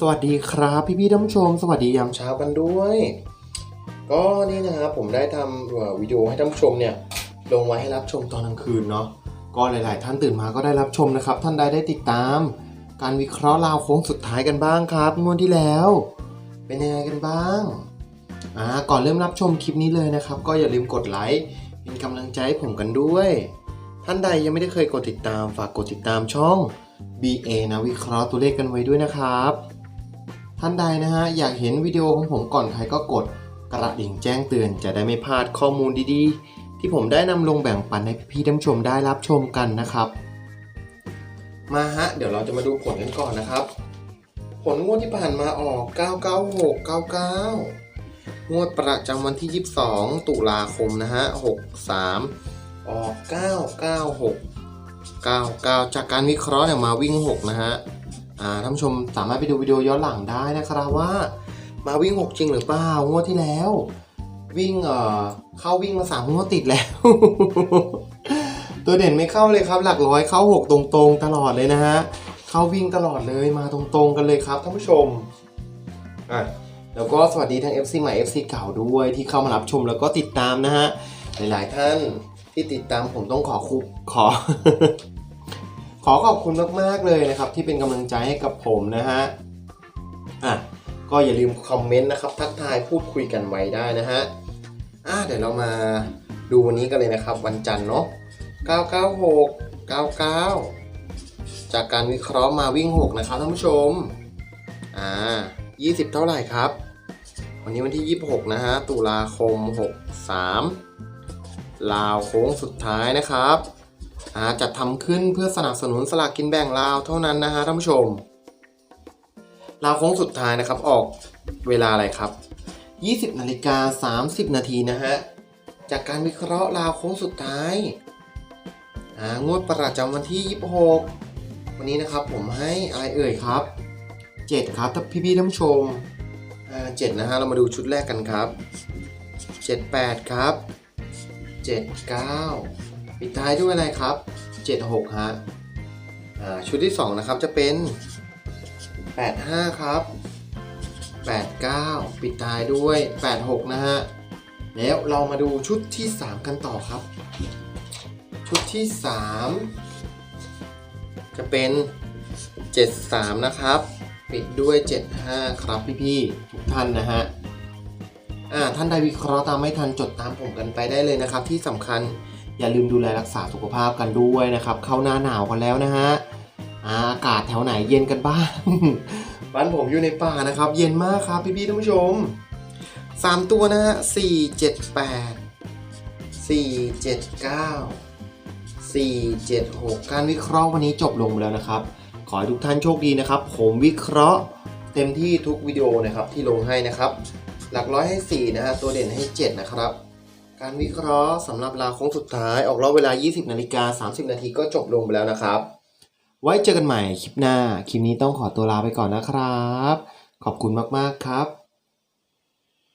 สวัสดีครับพี่พี่ๆท่านผู้ชม สวัสดียามเช้ากันด้วย ก็นี่นะครับผมได้ทำวิดีโอให้ท่านผู้ชมเนี่ยลงไว้ให้รับชมตอนกลางคืนเนาะก็หลาย ๆ ท่านตื่นมาก็ได้รับชมนะครับ ท่านใดได้ติดตาม การวิเคราะห์ราวโค้งสุดท้ายกันบ้างครับงวดที่แล้ว เป็นยังไงกันบ้างอ่าก่อนเริ่มรับชมคลิปนี้เลยนะครับ ก็อย่าลืมกดไลค์เป็นกำลังใจให้ผมกันด้วย ท่านใดยังไม่ได้เคยกดติดตามฝากกดติดตามช่อง BA นะวิเคราะห์ตัวเลขกันไว้ด้วยนะครับ ท่านใดนะฮะอยากเห็นวิดีโอของผมก่อนใครก็กดกระดิ่งแจ้งเตือนจะได้ไม่พลาดข้อมูลดีๆ ที่ผมได้นำลงแบ่งปันให้พี่ๆท่านชมได้รับชมกันนะครับ มาฮะ เดี๋ยวเราจะมาดูผลกันก่อนนะครับ ผลงวดที่ผ่านมาออก 99699 งวดประจำวันที่ 22 ตุลาคมนะฮะ 63 ออก 996 99 จากการวิเคราะห์เนี่ยมาวิ่ง 6 นะฮะ ท่านผู้ชมสามารถไปดูวิดีโอย้อนหลังได้นะครับว่า มาวิ่ง 6 จริงหรือเปล่างวดที่แล้ว วิ่งเอ่อเข้าวิ่งมาสามงวดติดแล้ว ตัวเด่นไม่เข้าเลยครับ หลักร้อยเข้า 6 ตรงๆ ตลอดเลยนะฮะเข้าวิ่งตลอดเลยมาตรงๆกันเลยครับท่านผู้ชมอะแล้วก็สวัสดีทั้ง FC ใหม่ FC เก่าด้วยที่เข้ามารับชมแล้วก็ติดตามนะฮะหลายๆท่านที่ติดตามผมต้องขอคุขอ ขอขอบคุณมากๆเลยนะครับที่เป็นกำลังใจให้กับผมนะฮะอะก็อย่าลืมคอมเมนต์นะครับทักทายพูดคุยกันไว้ได้นะฮะอะเดี๋ยวเรามาดูวันนี้กันเลยนะครับ วันจันทร์เนาะ996 99 จากการวิเคราะห์มาวิ่ง 6 นะครับท่านผู้ชมอ่า20 เท่าไหร่ครับ วันนี้วันที่ 26 นะฮะตุลาคม 63 ลาวโค้งสุดท้ายนะครับ จัดทำขึ้นเพื่อสนับสนุนสลากกินแบ่งลาวเท่านั้นนะฮะท่านผู้ชมลาวโค้งสุดท้ายนะครับออกเวลาอะไรครับ 20นาฬิกา30 นาทีนะฮะจากการวิเคราะห์ลาวโค้งสุดท้ายางวดประจำวันที่ 26 วันนี้นะครับผมให้อะไรเอ่ยครับ 7 ครับถ้าพี่ๆท่านผู้ชมอ่า7นะฮะเรามาดูชุดแรกกันครับ 78 ครับ 79 ปิดท้ายด้วยอะไรครับ 76 ฮะอ่าชุดที่ 2 นะครับจะเป็น 85 ครับ 89 ปิดท้ายด้วย 86 นะฮะ แล้วเรามาดูชุดที่ 3 กันต่อครับ ชุดที่ 3 จะเป็น 73 นะครับ ปิดด้วย 75 ครับพี่ๆทุกท่านนะฮะอ่าท่านใดวิเคราะห์ตามไม่ทันจดตามผมกันไปได้เลยนะครับ ที่สำคัญ อย่าลืมดูแลรักษาสุขภาพกันด้วยนะครับ เข้าหน้าหนาวกันแล้วนะฮะอากาศแถวไหนเย็นกันบ้าง บ้านผมอยู่ในป่านะครับ เย็นมากครับพี่ๆท่านผู้ชมสามตัวนะฮะสี่เจ็ดแปดสี่เจ็ดเก้าสี่เจ็ดหกการวิเคราะห์วันนี้จบลงแล้วนะครับ ขอให้ทุกท่านโชคดีนะครับ ผมวิเคราะห์เต็มที่ทุกวิดีโอนะครับที่ลงให้นะครับ หลักร้อยให้ 4 นะฮะตัวเด่นให้ 7 นะครับ การวิเคราะห์สำหรับลาโค้งสุดท้ายออกรอบเวลา 20 นาฬิกา 30 นาทีก็จบลงไปแล้วนะครับ ไว้เจอกันใหม่คลิปหน้า คลิปนี้ต้องขอตัวลาไปก่อนนะครับ ขอบคุณมาก ๆ ครับ